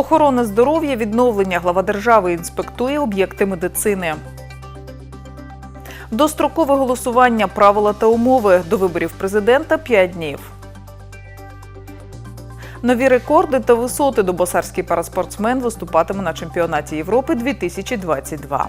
Охорона здоров'я, відновлення глава держави інспектує об'єкти медицини. Дострокове голосування, правила та умови до виборів президента 5 днів. Нові рекорди та висоти добосарський параспортсмен виступатиме на чемпіонаті Європи 2022.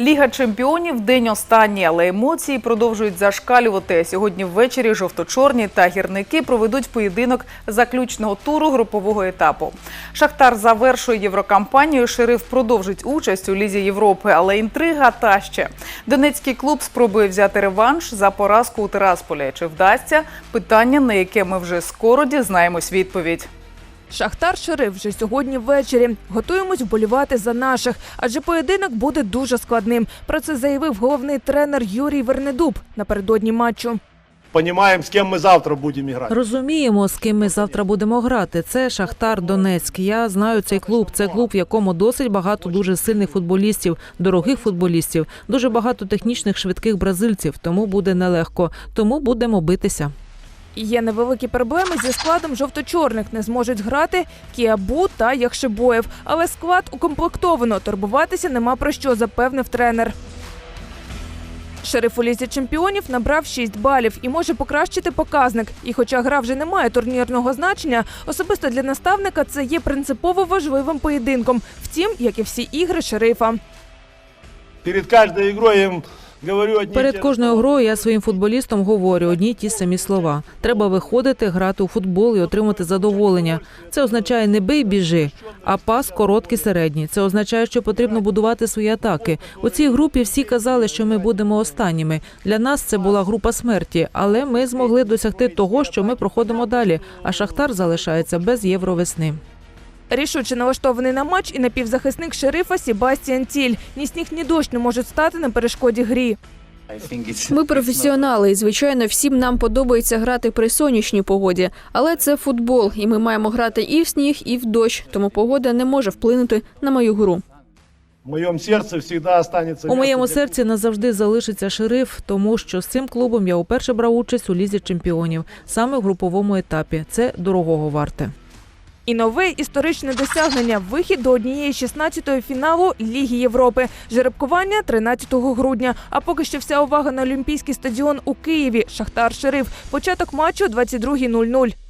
Ліга чемпіонів день останній, але емоції продовжують зашкалювати. Сьогодні ввечері жовто-чорні та гірники проведуть поєдинок заключного туру групового етапу. Шахтар завершує єврокампанію. Шериф продовжить участь у лізі Європи, але інтрига та ще. Донецький клуб спробує взяти реванш за поразку у Тирасполі. Чи вдасться? Питання, на яке ми вже скоро дізнаємось відповідь. Шахтар Шериф вже сьогодні ввечері. Готуємось вболівати за наших, адже поєдинок буде дуже складним. Про це заявив головний тренер Юрій Вернедуб напередодні матчу. понимаем, с кем мы завтра будем играть. Розуміємо, з ким ми завтра будемо грати. Це Шахтар Донецьк. Я знаю цей клуб. Це клуб, в якому досить багато дуже сильних футболістів, дорогих футболістів, дуже багато технічних швидких бразильців. Тому буде нелегко. Тому будемо битися. Є невеликі проблеми зі складом жовто-чорних. Не зможуть грати Кіабу та Яхшибоєв. Але склад укомплектовано. Турбуватися нема про що, запевнив тренер. Шериф у лізі чемпіонів набрав 6 балів і може покращити показник. І хоча гра вже не має турнірного значення, особисто для наставника це є принципово важливим поєдинком. Втім, як і всі ігри шерифа. Перед каждой игрой я Перед кожною грою я своїм футболістам говорю одні й ті самі слова. Треба виходити, грати у футбол і отримати задоволення. Це означає не бий, біжи, а пас короткий середній. Це означає, що потрібно будувати свої атаки. У цій групі всі казали, що ми будемо останніми. Для нас це була група смерті, але ми змогли досягти того, що ми проходимо далі. А Шахтар залишається без євровесни. Рішуче налаштований на матч і напівзахисник шерифа Себастіан Тіль. Ні сніг, ні дощ не можуть стати на перешкоді грі. Ми професіонали, і звичайно, всім нам подобається грати при сонячній погоді. Але це футбол, і ми маємо грати і в сніг, і в дощ. Тому погода не може вплинути на мою гру. В моем сердце всегда останется У моєму серці назавжди залишиться шериф, тому що з цим клубом я уперше брав участь у лізі чемпіонів саме в груповому етапі. Це дорогого варте. І нове історичне досягнення вихід до однієї 16-ї фіналу Ліги Європи. Жеребкування 13 грудня. А поки що вся увага на Олімпійський стадіон у Києві. Шахтар Шериф. Початок матчу 22.00.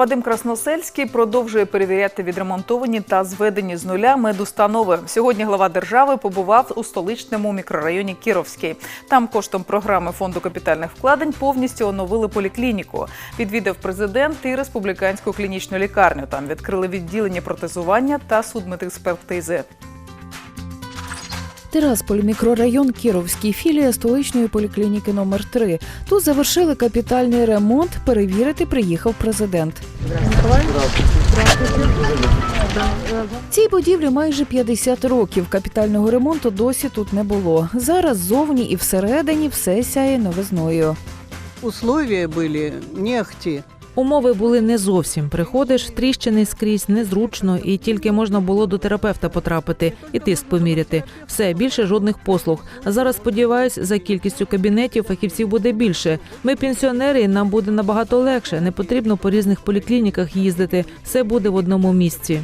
Вадим Красносельський продовжує перевіряти відремонтовані та зведені з нуля медустанови. Сьогодні глава держави побував у столичному мікрорайоні Кіровський. Там коштом програми фонду капітальних вкладень повністю оновили поліклініку. Відвідав президент і республіканську клінічну лікарню. Там відкрили відділення протезування та судмедекспертизи. Тирасполь, мікрорайон Кіровський, філія столичної поліклініки номер 3 Тут завершили капітальний ремонт. Перевірити приїхав президент. Цій будівлі майже 50 років. Капітального ремонту досі тут не було. Зараз зовні і всередині все сяє новизною. условия были не ахти. Умови були не зовсім. Приходиш, тріщини скрізь, незручно, і тільки можна було до терапевта потрапити і тиск поміряти. Все більше жодних послуг. Зараз сподіваюсь, за кількістю кабінетів фахівців буде більше. Ми пенсіонери, і нам буде набагато легше. Не потрібно по різних поліклініках їздити. Все буде в одному місці.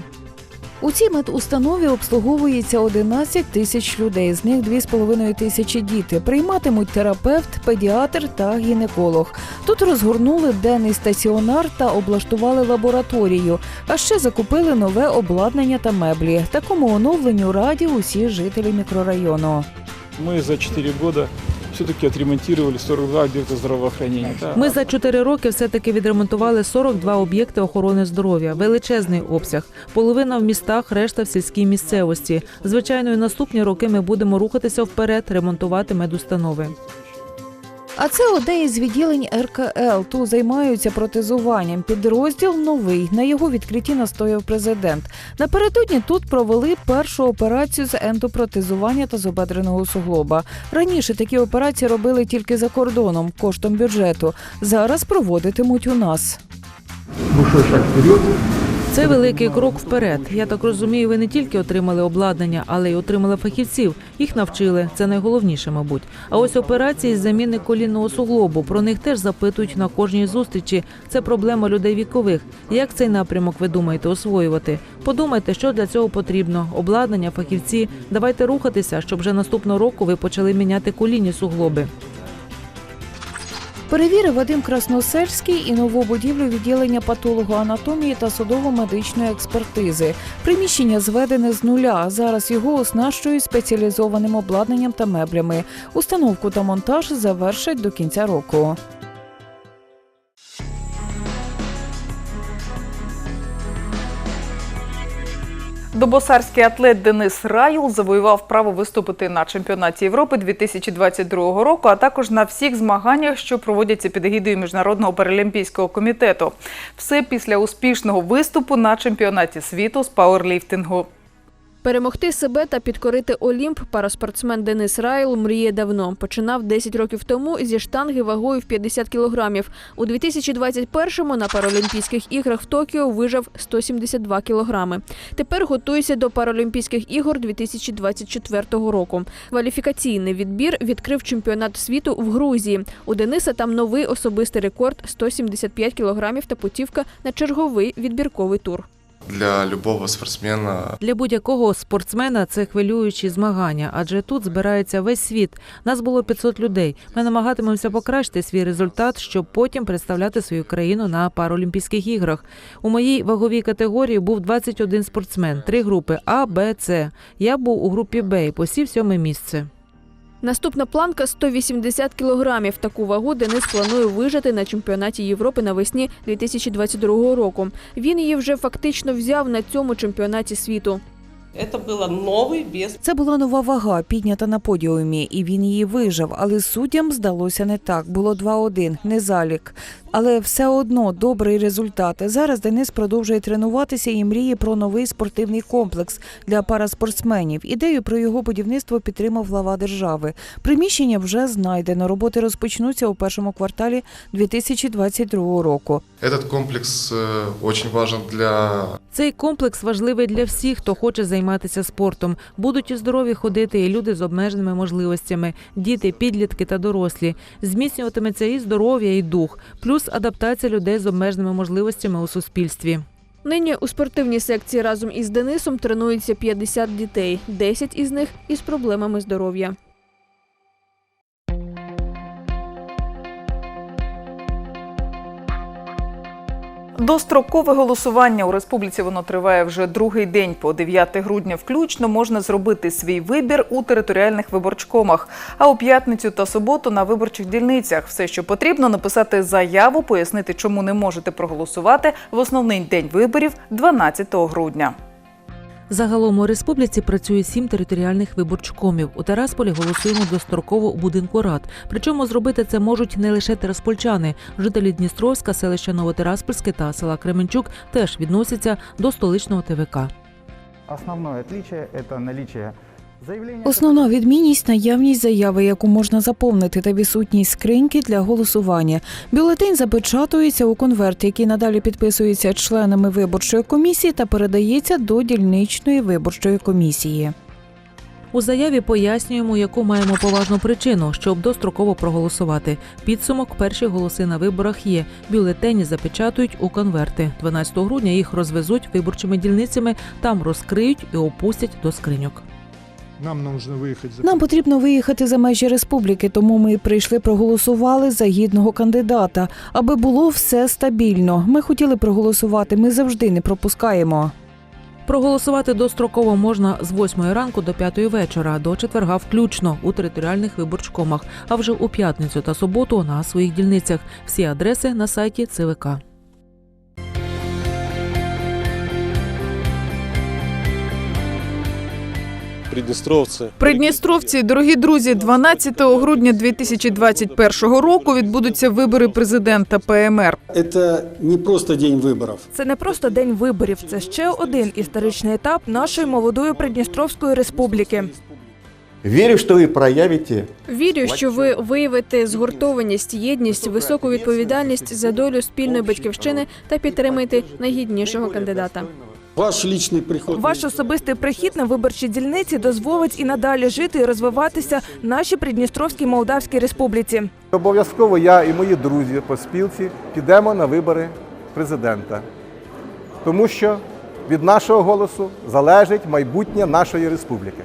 У цій медустанові обслуговується 11 тисяч людей, з них 2,5 тисячі діти. Прийматимуть терапевт, педіатр та гінеколог. Тут розгорнули денний стаціонар та облаштували лабораторію. А ще закупили нове обладнання та меблі. Такому оновленню раді усі жителі мікрорайону. Мы за 4 года все-таки отремонтировали 42 объекта здравоохранения. Ми за чотири роки все-таки відремонтували 42 об'єкти охорони здоров'я. Величезний обсяг. Половина в містах, решта в сільській місцевості. Звичайно, і наступні роки ми будемо рухатися вперед, ремонтувати медустанови. А це одне із відділень РКЛ. Тут займаються протезуванням. Підрозділ новий. На його відкритті настояв президент. Напередодні тут провели першу операцію з ендопротезування та зобедреного суглоба. Раніше такі операції робили тільки за кордоном, коштом бюджету. Зараз проводитимуть у нас. Це великий крок вперед. Я так розумію, ви не тільки отримали обладнання, але й отримали фахівців. Їх навчили. Це найголовніше, мабуть. А ось операції з заміни колінного суглобу. Про них теж запитують на кожній зустрічі. Це проблема людей вікових. Як цей напрямок ви думаєте освоювати? Подумайте, що для цього потрібно: обладнання, фахівці. Давайте рухатися, щоб вже наступного року ви почали міняти колінні суглоби. Перевірив Вадим Красносельський і нову будівлю відділення патологоанатомії та судово-медичної експертизи. Приміщення зведене з нуля. Зараз його оснащують спеціалізованим обладнанням та меблями. Установку та монтаж завершать до кінця року. Добосарський атлет Денис Раюл завоював право виступити на чемпіонаті Європи 2022 року, а також на всіх змаганнях, що проводяться під егідою Міжнародного паралімпійського комітету. Все після успішного виступу на чемпіонаті світу з пауерліфтингу. Перемогти себе та підкорити Олімп параспортсмен Денис Райл мріє давно. Починав 10 років тому зі штанги вагою в 50 кілограмів. У 2021-му на Паралімпійських іграх в Токіо вижав 172 кілограми. Тепер готується до Паралімпійських ігор 2024 року. Кваліфікаційний відбір відкрив чемпіонат світу в Грузії. У Дениса там новий особистий рекорд 175 кілограмів та путівка на черговий відбірковий тур. Для любого спортсмена Для будь-якого спортсмена це хвилюючі змагання, адже тут збирається весь світ. Нас було 500 людей. Ми намагатимемося покращити свій результат, щоб потім представляти свою країну на Паралімпійських іграх. У моїй ваговій категорії був 21 спортсмен, три групи А, Б, С. Я був у групі Б і посів сьоме місце. Наступна планка 180 кілограмів. Таку вагу Денис планує вижати на чемпіонаті Європи навесні 2022 року. Він її вже фактично взяв на цьому чемпіонаті світу. Это было новый вес. Це була нова вага, піднята на подіумі, і він її вижив. Але суддям здалося не так. Було 2-1, не залік. Але все одно добрий результат. Зараз Денис продовжує тренуватися і мріє про новий спортивний комплекс для параспортсменів. Ідею про його будівництво підтримав глава держави. Приміщення вже знайдено. Роботи розпочнуться у першому кварталі 2022 року. этот комплекс э, очень важен для цей комплекс важливий для всіх, хто хоче займатися спортом. Будуть і здорові ходити, і люди з обмеженими можливостями, діти, підлітки та дорослі. Зміцнюватиметься і здоров'я, і дух, плюс адаптація людей з обмеженими можливостями у суспільстві. Нині у спортивній секції разом із Денисом тренується 50 дітей, 10 із них із проблемами здоров'я. Дострокове голосування у республіці воно триває вже другий день. По 9 грудня включно можна зробити свій вибір у територіальних виборчкомах. А у п'ятницю та суботу на виборчих дільницях все, що потрібно, написати заяву, пояснити, чому не можете проголосувати в основний день виборів 12 грудня. Загалом у республіці працює сім територіальних виборчкомів. У Терасполі голосуємо достроково у будинку рад. Причому зробити це можуть не лише тераспольчани. Жителі Дністровська, селища Новотираспольське та села Кременчук теж відносяться до столичного ТВК. Основне отличие – це наличие. Основна відмінність наявність заяви, яку можна заповнити, та відсутність скриньки для голосування. Бюлетень запечатується у конверт, який надалі підписується членами виборчої комісії та передається до дільничної виборчої комісії. У заяві пояснюємо, яку маємо поважну причину, щоб достроково проголосувати. Підсумок перші голоси на виборах є. Бюлетені запечатують у конверти. 12 грудня їх розвезуть виборчими дільницями, там розкриють і опустять до скриньок. Нам нужно выехать за Нам потрібно виїхати за межі республіки, тому ми прийшли проголосували за гідного кандидата, аби було все стабільно. Ми хотіли проголосувати. Ми завжди не пропускаємо. Проголосувати достроково можна з 8 ранку до 5 вечора, до четверга включно у територіальних виборчкомах, а вже у п'ятницю та суботу на своїх дільницях. Всі адреси на сайті ЦВК. приднестровцы. Придністровці, дорогі друзі, 12 грудня 2021 року відбудуться вибори президента ПМР. Это не просто день выборов. Це не просто день виборів, це ще один історичний етап нашої молодої Придністровської республіки. Верю, что вы проявите Вірю, що ви виявите згуртованість, єдність, високу відповідальність за долю спільної батьківщини та підтримаєте найгіднішого кандидата. Ваш лічний приход. Ваш особистий прихід на виборчі дільниці дозволить і надалі жити і розвиватися нашій Придністровській Молдавській Республіці. Обов'язково я і мої друзі по спілці підемо на вибори президента, тому що від нашого голосу залежить майбутнє нашої республіки.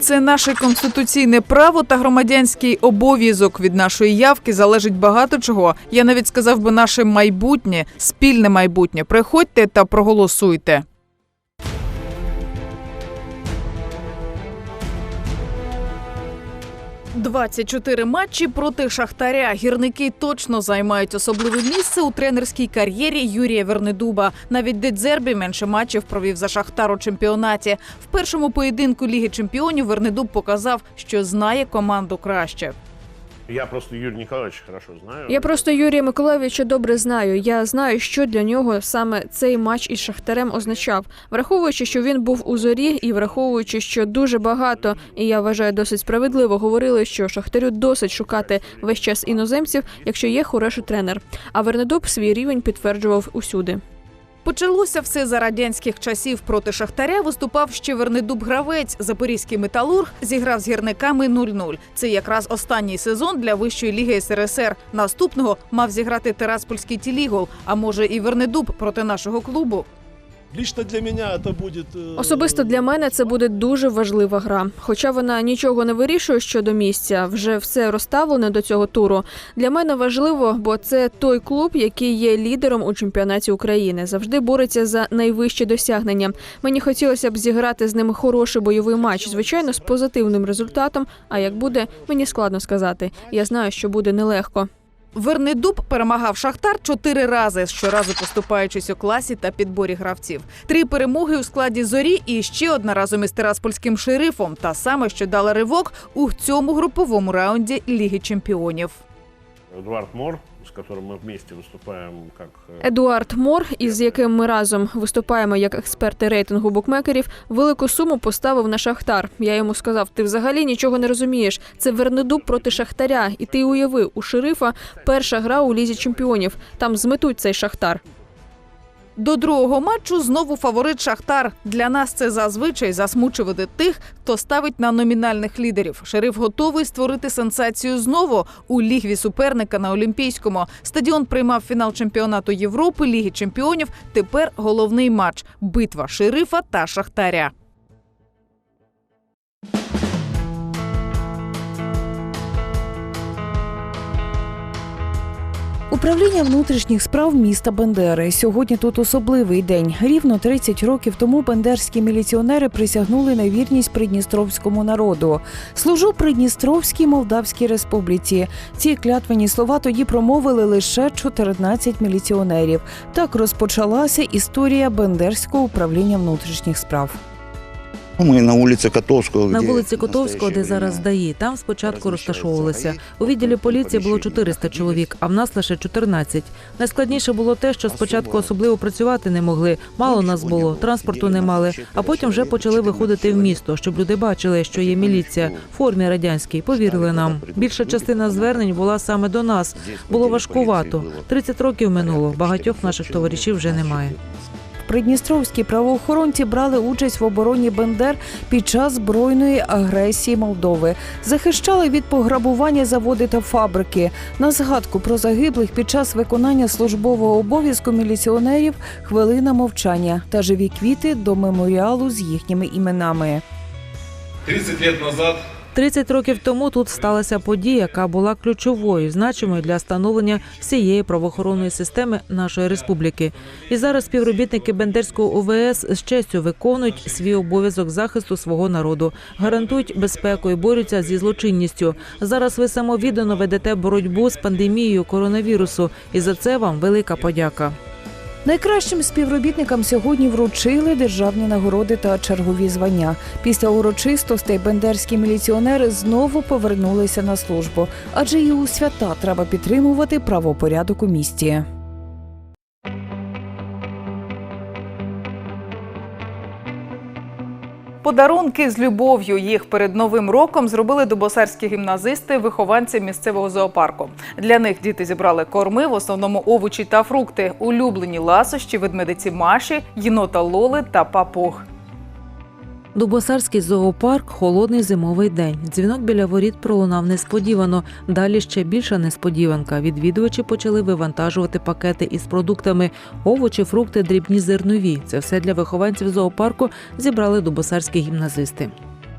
Це наше конституційне право та громадянський обов'язок. Від нашої явки залежить багато чого. Я навіть сказав би наше майбутнє, спільне майбутнє. Приходьте та проголосуйте. «24 матчі проти Шахтаря. Гірники точно займають особливе місце у тренерській кар'єрі Юрія Вернедуба. Навіть Дедзербі менше матчів провів за Шахтар у чемпіонаті. В першому поєдинку Ліги чемпіонів Вернедуб показав, що знає команду краще. Я просто Юрий Николаевич хорошо знаю. Я просто Юрія Миколаєвича добре знаю. Я знаю, що для нього саме цей матч із Шахтарем означав, враховуючи, що він був у зорі, і враховуючи, що дуже багато, і я вважаю досить справедливо, говорили, що Шахтарю досить шукати весь час іноземців, якщо є хороший тренер. А Вернедуб свій рівень підтверджував усюди. Почалося все за радянських часів. Проти Шахтаря виступав ще Вернедуб гравець. Запорізький металург зіграв з гірниками 0-0. Це якраз останній сезон для вищої ліги СРСР. Наступного мав зіграти Тераспольський тілігол. А може і Вернедуб проти нашого клубу. Э, Особисто для мене це буде дуже важлива гра. Хоча вона нічого не вирішує щодо місця, вже все розставлено до цього туру. Для мене важливо, бо це той клуб, який є лідером у чемпіонаті України, завжди бореться за найвищі досягнення. Мені хотілося б зіграти з ними хороший бойовий матч, звичайно, з позитивним результатом. А як буде, мені складно сказати. Я знаю, що буде нелегко. Вернедуб перемагав Шахтар чотири рази, щоразу поступаючись у класі та підборі гравців. Три перемоги у складі зорі і ще одна разом із Тираспольським шерифом. Та саме, що дала ривок у цьому груповому раунді Ліги Чемпіонів. Эдуард Мор, которым мы вместе выступаем как... э, Едуард Мор, із яким ми разом виступаємо як експерти рейтингу букмекерів, велику суму поставив на Шахтар. Я йому сказав: ти взагалі нічого не розумієш. Це Вернедуб проти Шахтаря. І ти уяви, у шерифа перша гра у лізі чемпіонів. Там зметуть цей Шахтар. До другого матчу знову фаворит Шахтар. Для нас це зазвичай засмучувати тих, хто ставить на номінальних лідерів. Шериф готовий створити сенсацію знову у лігві суперника на Олімпійському. Стадіон приймав фінал чемпіонату Європи, Ліги Чемпіонів. Тепер головний матч битва шерифа та Шахтаря. Управління внутрішніх справ міста Бендери. Сьогодні тут особливий день. Рівно 30 років тому бендерські міліціонери присягнули на вірність придністровському народу. Служу Придністровській Молдавській Республіці. Ці клятвені слова тоді промовили лише 14 міліціонерів. Так розпочалася історія Бендерського управління внутрішніх справ. Ми на вулиці Котовського. На вулиці Котовського, де зараз ДАІ, там спочатку розташовувалися. У відділі поліції було поміщення 400 чоловік, а в нас лише 14. Найскладніше було те, що спочатку особливо працювати не могли. Мало нас було, транспорту не мали. А потім вже почали виходити в місто, щоб люди бачили, що є міліція в формі радянській. Повірили нам. Більша частина звернень була саме до нас. Було важкувато. 30 років минуло. Багатьох наших товаришів вже немає. Придністровські правоохоронці брали участь в обороні Бендер під час збройної агресії Молдови, захищали від пограбування заводи та фабрики. На згадку про загиблих під час виконання службового обов'язку міліціонерів хвилина мовчання та живі квіти до меморіалу з їхніми іменами. 30 лет назад 30 років тому тут сталася подія, яка була ключовою, значимою для становлення всієї правоохоронної системи нашої республіки. І зараз співробітники Бендерського ОВС з честю виконують свій обов'язок захисту свого народу, гарантують безпеку і борються зі злочинністю. Зараз ви самовіддано ведете боротьбу з пандемією коронавірусу, і за це вам велика подяка. Найкращим співробітникам сьогодні вручили державні нагороди та чергові звання. Після урочистостей бендерські міліціонери знову повернулися на службу, адже і у свята треба підтримувати правопорядок у місті. Подарунки з любов'ю їх перед новим роком зробили добосарські гімназисти, вихованці місцевого зоопарку. Для них діти зібрали корми, в основному овочі та фрукти, улюблені ласощі, ведмедиці Маші, єнота Лоли та папуг. Дубосарський зоопарк холодний зимовий день. Дзвінок біля воріт пролунав несподівано. Далі ще більша несподіванка. Відвідувачі почали вивантажувати пакети із продуктами, овочі, фрукти, дрібні зернові. Це все для вихованців зоопарку зібрали дубосарські гімназисти.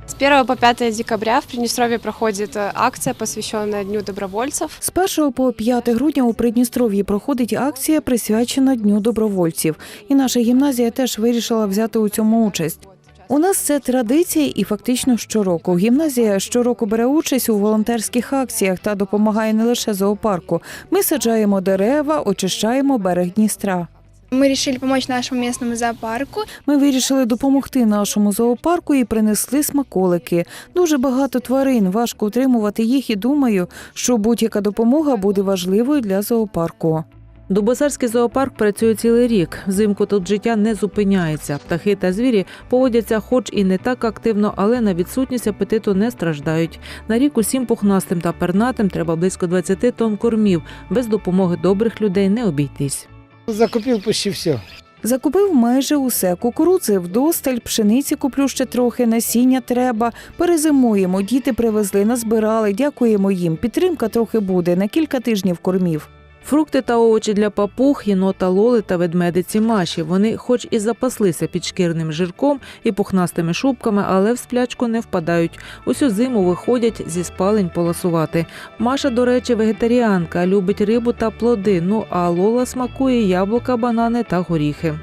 С 1 по 5 декабря в Приднестровье проходит э, акция, посвященная Дню добровольцев. З 1 по 5 грудня у Придністров'ї проходить акція, присвячена Дню добровольців. І наша гімназія теж вирішила взяти у цьому участь. У нас це традиція і фактично щороку. Гімназія щороку бере участь у волонтерських акціях та допомагає не лише зоопарку. Ми саджаємо дерева, очищаємо берег Дністра. Мы решили помочь нашему местному зоопарку. Ми вирішили допомогти нашому зоопарку і принесли смаколики. Дуже багато тварин, важко утримувати їх і думаю, що будь-яка допомога буде важливою для зоопарку. Дубосарський зоопарк працює цілий рік. Взимку тут життя не зупиняється. Птахи та звірі поводяться, хоч і не так активно, але на відсутність апетиту не страждають. На рік усім пухнастим та пернатим треба близько 20 тонн кормів. Без допомоги добрих людей не обійтись. Закупил почти все. Закупив майже усе. Кукурудзи вдосталь, пшениці куплю ще трохи, насіння треба. Перезимуємо. Діти привезли, назбирали. Дякуємо їм. Підтримка трохи буде на кілька тижнів кормів. Фрукти та овочі для папуг, єнота лоли та ведмедиці Маші. Вони, хоч і запаслися під шкірним жирком і пухнастими шубками, але в сплячку не впадають. Усю зиму виходять зі спалень поласувати. Маша, до речі, вегетаріанка, любить рибу та плоди. Ну а Лола смакує яблука, банани та горіхи.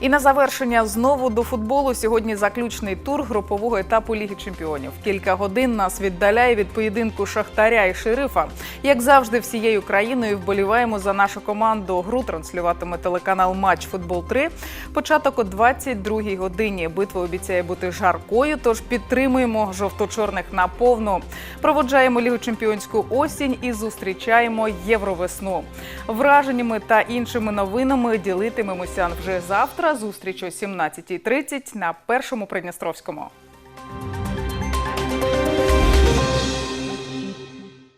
І на завершення знову до футболу. Сьогодні заключний тур групового етапу Ліги Чемпіонів. Кілька годин нас віддаляє від поєдинку Шахтаря і Шерифа. Як завжди, всією країною вболіваємо за нашу команду. Гру транслюватиме телеканал Матч Футбол 3. Початок о 22-й годині. Битва обіцяє бути жаркою. Тож підтримуємо жовто-чорних наповну. Проводжаємо Лігу Чемпіонську осінь і зустрічаємо Євровесну. Враженнями та іншими новинами ділитимемося вже завтра. Зустріч о 17.30 на першому Придністровському.